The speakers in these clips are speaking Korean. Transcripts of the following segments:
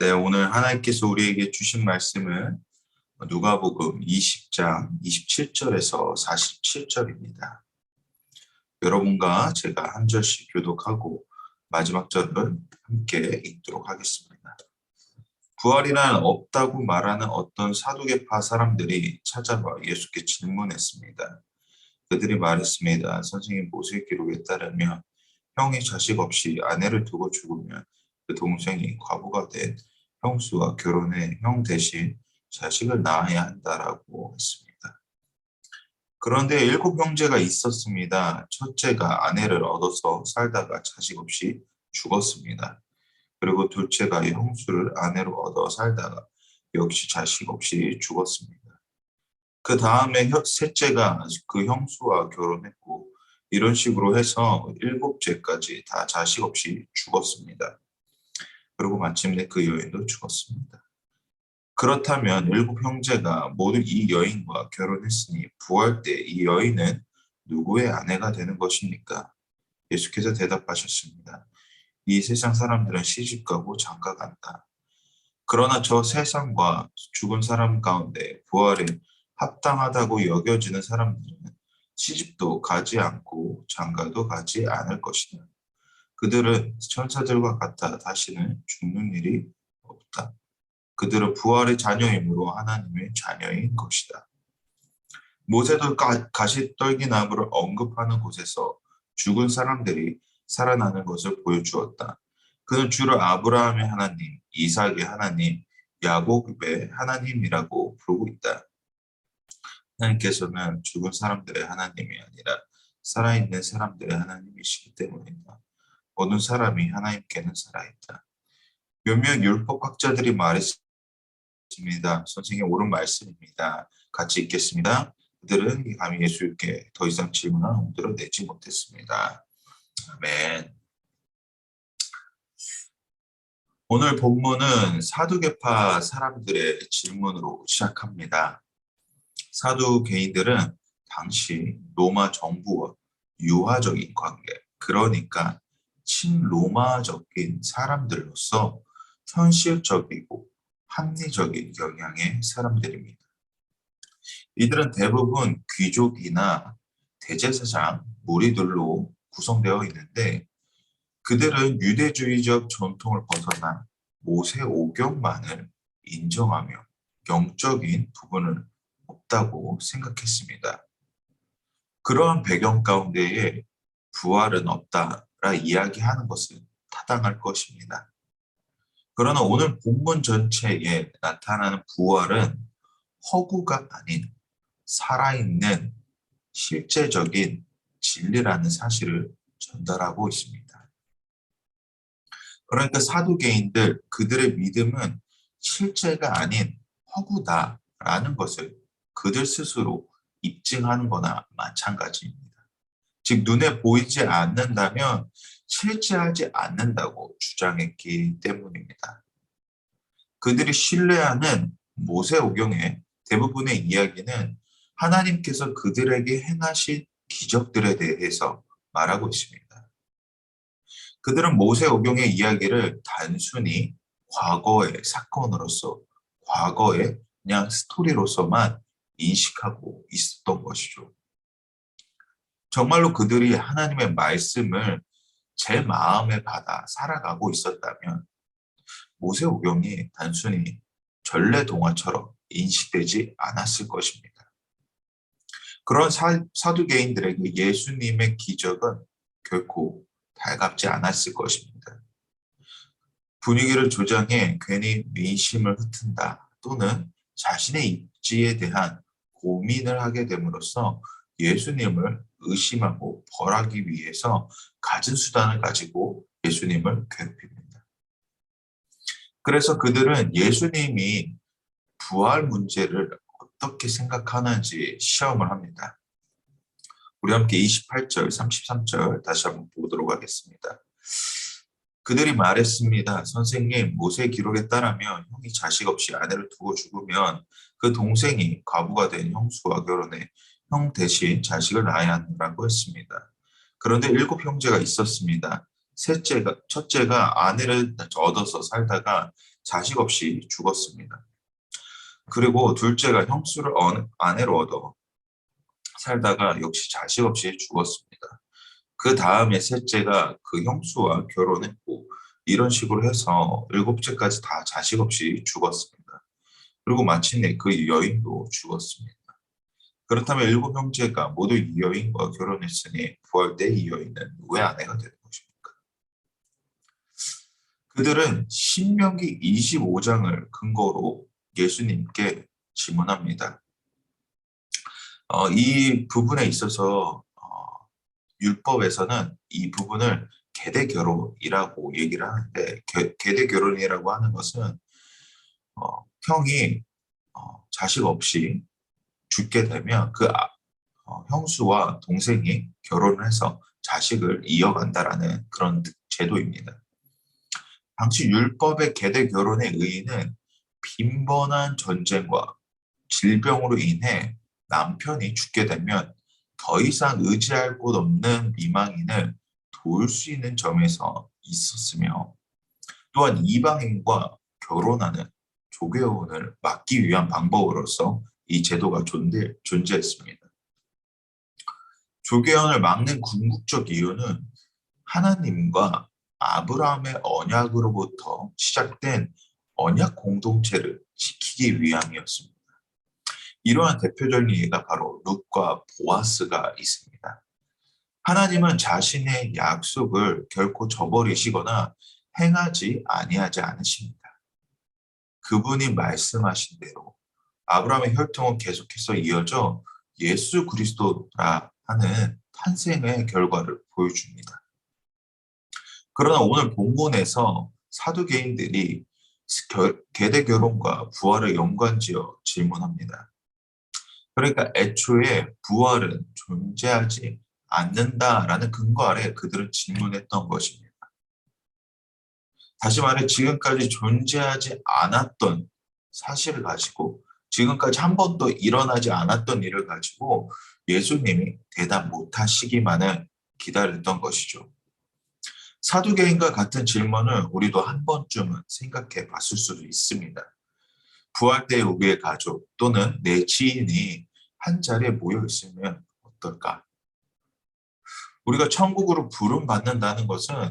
네, 오늘 하나님께서 우리에게 주신 말씀은 누가복음 20장 27절에서 47절입니다. 여러분과 제가 한 절씩 교독하고 마지막 절을 함께 읽도록 하겠습니다. 부활이란 없다고 말하는 어떤 사두개파 사람들이 찾아와 예수께 질문했습니다. 그들이 말했습니다. 선생님 모세 기록에 따르면 형이 자식 없이 아내를 두고 죽으면 그 동생이 과부가 된 형수와 결혼해 형 대신 자식을 낳아야 한다라고 했습니다. 그런데 일곱 형제가 있었습니다. 첫째가 아내를 얻어서 살다가 자식 없이 죽었습니다. 그리고 둘째가 형수를 아내로 얻어 살다가 역시 자식 없이 죽었습니다. 그 다음에 셋째가 그 형수와 결혼했고 이런 식으로 해서 일곱째까지 다 자식 없이 죽었습니다. 그리고 마침내 그 여인도 죽었습니다. 그렇다면 일곱 형제가 모두 이 여인과 결혼했으니 부활 때 이 여인은 누구의 아내가 되는 것입니까? 예수께서 대답하셨습니다. 이 세상 사람들은 시집가고 장가간다. 그러나 저 세상과 죽은 사람 가운데 부활에 합당하다고 여겨지는 사람들은 시집도 가지 않고 장가도 가지 않을 것이다. 그들은 천사들과 같아 다시는 죽는 일이 없다. 그들은 부활의 자녀이므로 하나님의 자녀인 것이다. 모세도 가시 떨기나무를 언급하는 곳에서 죽은 사람들이 살아나는 것을 보여주었다. 그는 주를 아브라함의 하나님, 이삭의 하나님, 야곱의 하나님이라고 부르고 있다. 하나님께서는 죽은 사람들의 하나님이 아니라 살아있는 사람들의 하나님이시기 때문이다. 모든 사람이 하나님께는 살아있다. 몇몇 율법학자들이 말했습니다. 선생님 옳은 말씀입니다. 같이 읽겠습니다. 그들은 감히 예수께 더 이상 질문을 홈들어 내지 못했습니다. 아멘. 오늘 본문은 사두개파 사람들의 질문으로 시작합니다. 사두 개인들은 당시 로마 정부와 유화적인 관계, 그러니까 친로마적인 사람들로서 현실적이고 합리적인 경향의 사람들입니다. 이들은 대부분 귀족이나 대제사장 무리들로 구성되어 있는데 그들은 유대주의적 전통을 벗어나 모세 오경만을 인정하며 영적인 부분을 없다고 생각했습니다. 그러한 배경 가운데에 부활은 없다라 이야기하는 것은 타당할 것입니다. 그러나 오늘 본문 전체에 나타나는 부활은 허구가 아닌 살아있는 실제적인 진리라는 사실을 전달하고 있습니다. 그러니까 사두개인들 그들의 믿음은 실제가 아닌 허구다라는 것을 그들 스스로 입증하는 거나 마찬가지입니다. 즉 눈에 보이지 않는다면 실제하지 않는다고 주장했기 때문입니다. 그들이 신뢰하는 모세오경의 대부분의 이야기는 하나님께서 그들에게 행하신 기적들에 대해서 말하고 있습니다. 그들은 모세오경의 이야기를 단순히 과거의 사건으로서 과거의 그냥 스토리로서만 인식하고 있었던 것이죠. 정말로 그들이 하나님의 말씀을 제 마음에 받아 살아가고 있었다면 모세오경이 단순히 전래 동화처럼 인식되지 않았을 것입니다. 그런 사, 사두개인들에게 예수님의 기적은 결코 달갑지 않았을 것입니다. 분위기를 조장해 괜히 민심을 흩은다 또는 자신의 입지에 대한 고민을 하게 됨으로써 예수님을 의심하고 벌하기 위해서 가진 수단을 가지고 예수님을 괴롭힙니다. 그래서 그들은 예수님이 부활 문제를 어떻게 생각하는지 시험을 합니다. 우리 함께 28절, 33절 다시 한번 보도록 하겠습니다. 그들이 말했습니다. 선생님, 모세 기록에 따르면 형이 자식 없이 아내를 두고 죽으면 그 동생이 과부가 된 형수와 결혼해 형 대신 자식을 낳아야 한다고 했습니다. 그런데 일곱 형제가 있었습니다. 셋째가 첫째가 아내를 얻어서 살다가 자식 없이 죽었습니다. 그리고 둘째가 형수를 어- 아내로 얻어 살다가 역시 자식 없이 죽었습니다. 그 다음에 셋째가 그 형수와 결혼했고 이런 식으로 해서 일곱째까지 다 자식 없이 죽었습니다. 그리고 마침내 그 여인도 죽었습니다. 그렇다면 일곱 형제가 모두 이 여인과 결혼했으니 부활 때 이 여인은 왜 아내가 되는 것입니까? 그들은 신명기 25장을 근거로 예수님께 질문합니다. 어, 이 부분에 있어서 어, 율법에서는 이 부분을 계대 결혼이라고 얘기를 하는데 계, 계대 결혼이라고 하는 것은 어, 형이 어, 자식 없이 죽게 되면 그 아- 어, 형수와 동생이 결혼을 해서 자식을 이어간다라는 그런 제도입니다. 당시 율법의 계대 결혼의 의의는 빈번한 전쟁과 질병으로 인해 남편이 죽게 되면 더 이상 의지할 곳 없는 미망인을 도울 수 있는 점에서 있었으며 또한 이방인과 결혼하는 조계혼을 막기 위한 방법으로서 이 제도가 존재, 존재했습니다. 조계혼을 막는 궁극적 이유는 하나님과 아브라함의 언약으로부터 시작된 언약 공동체를 지키기 위함이었습니다. 이러한 대표적인 예가 바로 룻과 보아스가 있습니다. 하나님은 자신의 약속을 결코 저버리시거나 행하지 아니하지 않으십니다. 그분이 말씀하신 대로 아브라함의 혈통은 계속해서 이어져 예수 그리스도라 하는 탄생의 결과를 보여줍니다. 그러나 오늘 본문에서 사두개인들이 결- 계대 결혼과 부활을 연관지어 질문합니다. 그러니까 애초에 부활은 존재하지 않는다라는 근거 아래 그들은 질문했던 것입니다. 다시 말해 지금까지 존재하지 않았던 사실을 가지고 지금까지 한 번도 일어나지 않았던 일을 가지고 예수님이 대답 못하시기만을 기다렸던 것이죠. 사두개인과 같은 질문을 우리도 한 번쯤은 생각해 봤을 수도 있습니다. 부활 때 우리의 가족 또는 내 지인이 한 자리에 모여 있으면 어떨까? 우리가 천국으로 부름 받는다는 것은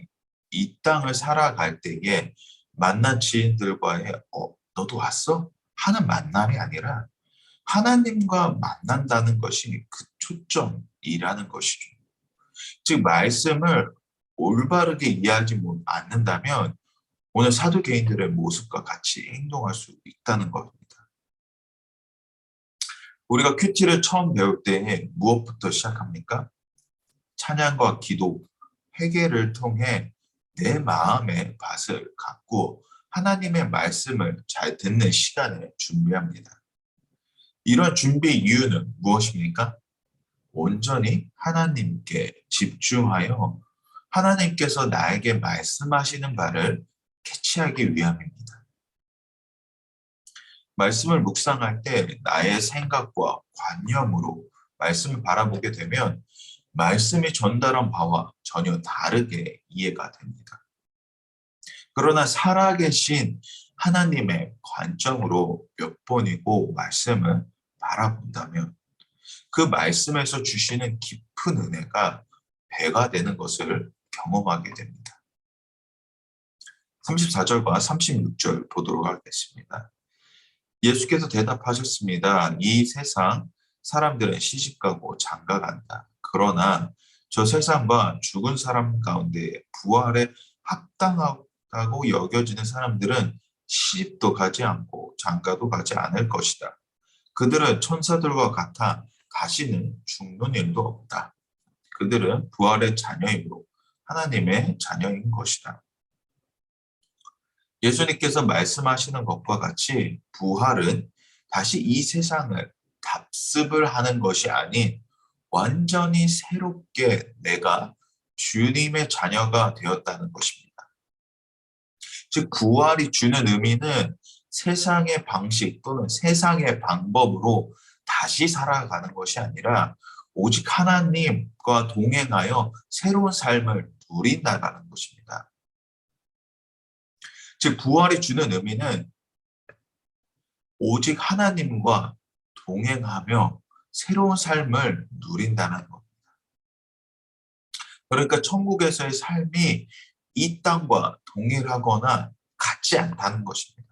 이 땅을 살아갈 때에 만난 지인들과의 어, 너도 왔어? 하는 만남이 아니라 하나님과 만난다는 것이 그 초점이라는 것이죠. 즉 말씀을 올바르게 이해하지 못- 않는다면 오늘 사두개인들의 모습과 같이 행동할 수 있다는 겁니다. 우리가 큐티를 처음 배울 때 무엇부터 시작합니까? 찬양과 기도, 회개를 통해 내 마음의 밭을 갖고 하나님의 말씀을 잘 듣는 시간을 준비합니다. 이런 준비 이유는 무엇입니까? 온전히 하나님께 집중하여 하나님께서 나에게 말씀하시는 바를 캐치하기 위함입니다. 말씀을 묵상할 때 나의 생각과 관념으로 말씀을 바라보게 되면 말씀이 전달한 바와 전혀 다르게 이해가 됩니다. 그러나 살아계신 하나님의 관점으로 몇 번이고 말씀을 바라본다면 그 말씀에서 주시는 깊은 은혜가 배가 되는 것을 경험하게 됩니다. 34절과 36절 보도록 하겠습니다. 예수께서 대답하셨습니다. 이 세상 사람들은 시집가고 장가간다. 그러나 저 세상과 죽은 사람 가운데 부활에 합당하 다고 여겨지는 사람들은 시집도 가지 않고 장가도 가지 않을 것이다. 그들은 천사들과 같아 다시는 죽는 일도 없다. 그들은 부활의 자녀이므로 하나님의 자녀인 것이다. 예수님께서 말씀하시는 것과 같이 부활은 다시 이 세상을 답습을 하는 것이 아닌 완전히 새롭게 내가 주님의 자녀가 되었다는 것입니다. 즉 부활이 주는 의미는 세상의 방식 또는 세상의 방법으로 다시 살아가는 것이 아니라 오직 하나님과 동행하여 새로운 삶을 누린다라는 것입니다. 즉 부활이 주는 의미는 오직 하나님과 동행하며 새로운 삶을 누린다는 겁니다. 그러니까 천국에서의 삶이 이 땅과 동일하거나 같지 않다는 것입니다.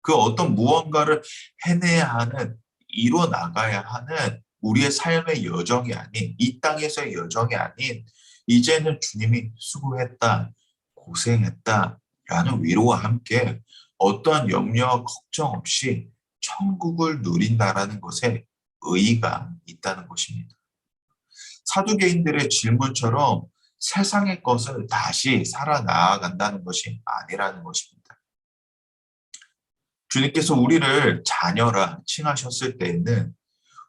그 어떤 무언가를 해내야 하는, 이뤄 나가야 하는 우리의 삶의 여정이 아닌, 이 땅에서의 여정이 아닌, 이제는 주님이 수고했다, 고생했다, 라는 위로와 함께 어떠한 염려와 걱정 없이 천국을 누린다라는 것에 의의가 있다는 것입니다. 사두개인들의 질문처럼 세상의 것을 다시 살아나간다는 것이 아니라는 것입니다. 주님께서 우리를 자녀라 칭하셨을 때에는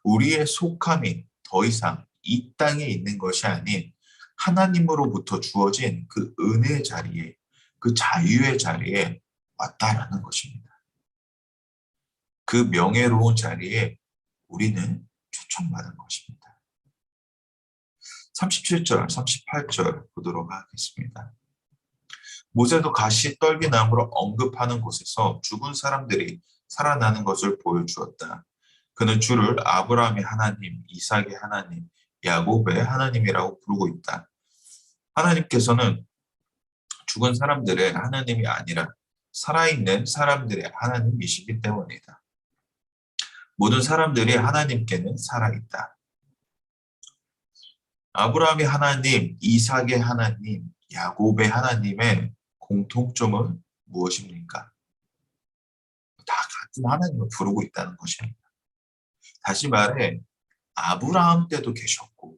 우리의 속함이 더 이상 이 땅에 있는 것이 아닌 하나님으로부터 주어진 그 은혜의 자리에 그 자유의 자리에 왔다라는 것입니다. 그 명예로운 자리에 우리는 초청받은 것입니다. 37절, 38절 보도록 하겠습니다. 모세도 가시 떨기나무로 언급하는 곳에서 죽은 사람들이 살아나는 것을 보여주었다. 그는 주를 아브라함의 하나님, 이삭의 하나님, 야곱의 하나님이라고 부르고 있다. 하나님께서는 죽은 사람들의 하나님이 아니라 살아있는 사람들의 하나님이시기 때문이다. 모든 사람들이 하나님께는 살아있다. 아브라함의 하나님, 이삭의 하나님, 야곱의 하나님의 공통점은 무엇입니까? 다 같은 하나님을 부르고 있다는 것입니다. 다시 말해 아브라함 때도 계셨고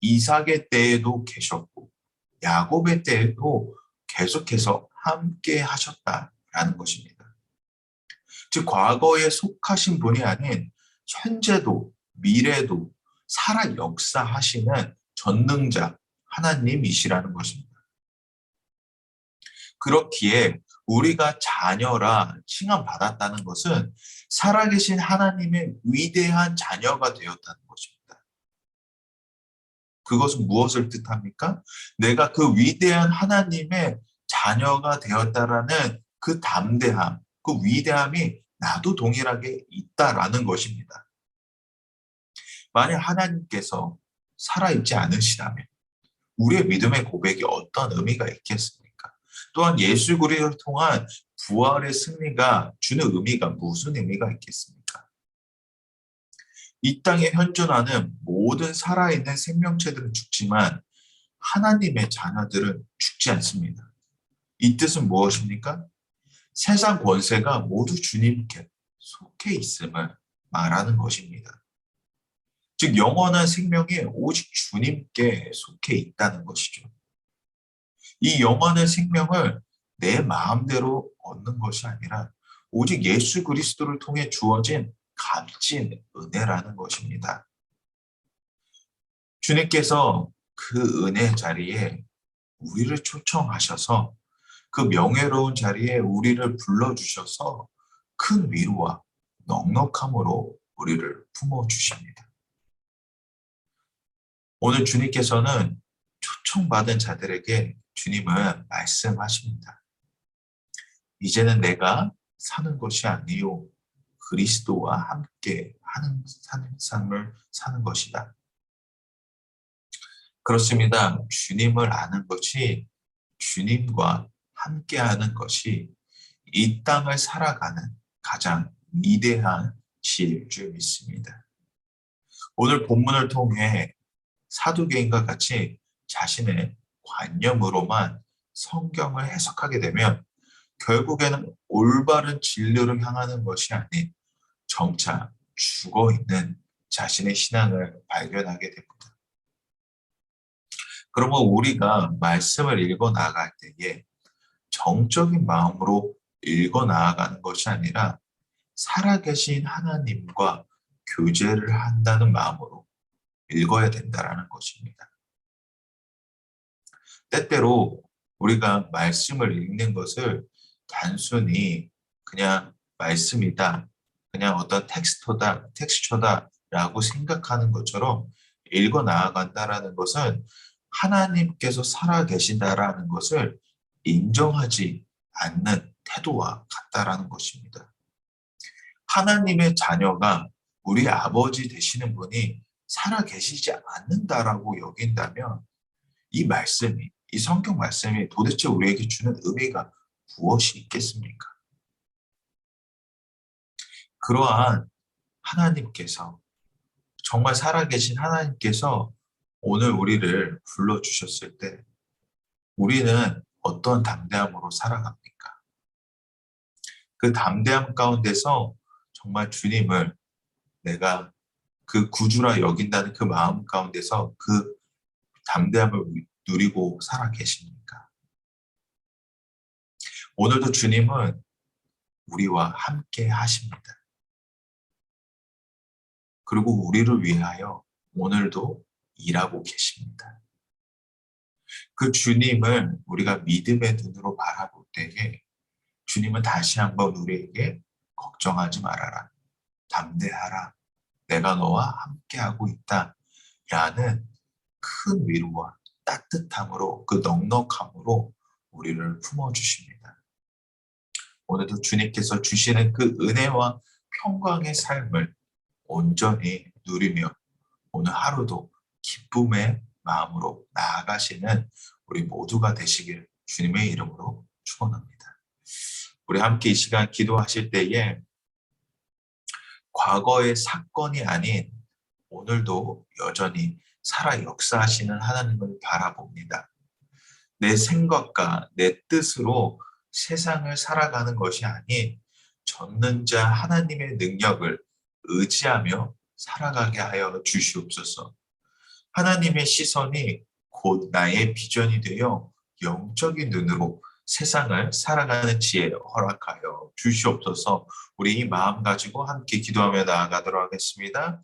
이삭의 때에도 계셨고 야곱의 때에도 계속해서 함께 하셨다라는 것입니다. 즉 과거에 속하신 분이 아닌 현재도 미래도 살아 역사하시는 전능자 하나님이시라는 것입니다. 그렇기에 우리가 자녀라 칭함 받았다는 것은 살아계신 하나님의 위대한 자녀가 되었다는 것입니다. 그것은 무엇을 뜻합니까? 내가 그 위대한 하나님의 자녀가 되었다라는 그 담대함, 그 위대함이 나도 동일하게 있다라는 것입니다. 만약 하나님께서 살아있지 않으시다면 우리의 믿음의 고백이 어떤 의미가 있겠습니까? 또한 예수 그리스도를 통한 부활의 승리가 주는 의미가 무슨 의미가 있겠습니까? 이 땅에 현존하는 모든 살아있는 생명체들은 죽지만 하나님의 자녀들은 죽지 않습니다. 이 뜻은 무엇입니까? 세상 권세가 모두 주님께 속해 있음을 말하는 것입니다. 즉 영원한 생명이 오직 주님께 속해 있다는 것이죠. 이 영원한 생명을 내 마음대로 얻는 것이 아니라 오직 예수 그리스도를 통해 주어진 값진 은혜라는 것입니다. 주님께서 그 은혜 자리에 우리를 초청하셔서 그 명예로운 자리에 우리를 불러주셔서 큰 위로와 넉넉함으로 우리를 품어주십니다. 오늘 주님께서는 초청받은 자들에게 주님은 말씀하십니다. 이제는 내가 사는 것이 아니요 그리스도와 함께 하는 삶을 사는 것이다. 그렇습니다. 주님을 아는 것이 주님과 함께하는 것이 이 땅을 살아가는 가장 위대한 지혜일 줄 믿습니다. 오늘 본문을 통해 사두개인과 같이 자신의 관념으로만 성경을 해석하게 되면 결국에는 올바른 진료를 향하는 것이 아닌 정차 죽어 있는 자신의 신앙을 발견하게 됩니다. 그러면 우리가 말씀을 읽어 나갈 때에 정적인 마음으로 읽어 나아가는 것이 아니라 살아계신 하나님과 교제를 한다는 마음으로 읽어야 된다라는 것입니다. 때때로 우리가 말씀을 읽는 것을 단순히 그냥 말씀이다, 그냥 어떤 텍스터다, 텍스처다라고 생각하는 것처럼 읽어 나아간다라는 것은 하나님께서 살아 계신다라는 것을 인정하지 않는 태도와 같다라는 것입니다. 하나님의 자녀가 우리 아버지 되시는 분이 살아 계시지 않는다라고 여긴다면 이 말씀이, 이 성경 말씀이 도대체 우리에게 주는 의미가 무엇이 있겠습니까? 그러한 하나님께서 정말 살아계신 하나님께서 오늘 우리를 불러주셨을 때 우리는 어떤 담대함으로 살아갑니까? 그 담대함 가운데서 정말 주님을 내가 그 구주라 여긴다는 그 마음 가운데서 그 담대함을 누리고 살아 계십니까? 오늘도 주님은 우리와 함께 하십니다. 그리고 우리를 위하여 오늘도 일하고 계십니다. 그 주님을 우리가 믿음의 눈으로 바라볼 때에 주님은 다시 한번 우리에게 걱정하지 말아라. 담대하라. 내가 너와 함께하고 있다. 라는 큰 위로와 따뜻함으로 그 넉넉함으로 우리를 품어주십니다. 오늘도 주님께서 주시는 그 은혜와 평강의 삶을 온전히 누리며 오늘 하루도 기쁨의 마음으로 나아가시는 우리 모두가 되시길 주님의 이름으로 축원합니다. 우리 함께 이 시간 기도하실 때에 과거의 사건이 아닌 오늘도 여전히 살아 역사하시는 하나님을 바라봅니다. 내 생각과 내 뜻으로 세상을 살아가는 것이 아닌 전능자 하나님의 능력을 의지하며 살아가게 하여 주시옵소서. 하나님의 시선이 곧 나의 비전이 되어 영적인 눈으로 세상을 살아가는 지혜 허락하여 주시옵소서. 우리 이 마음 가지고 함께 기도하며 나아가도록 하겠습니다.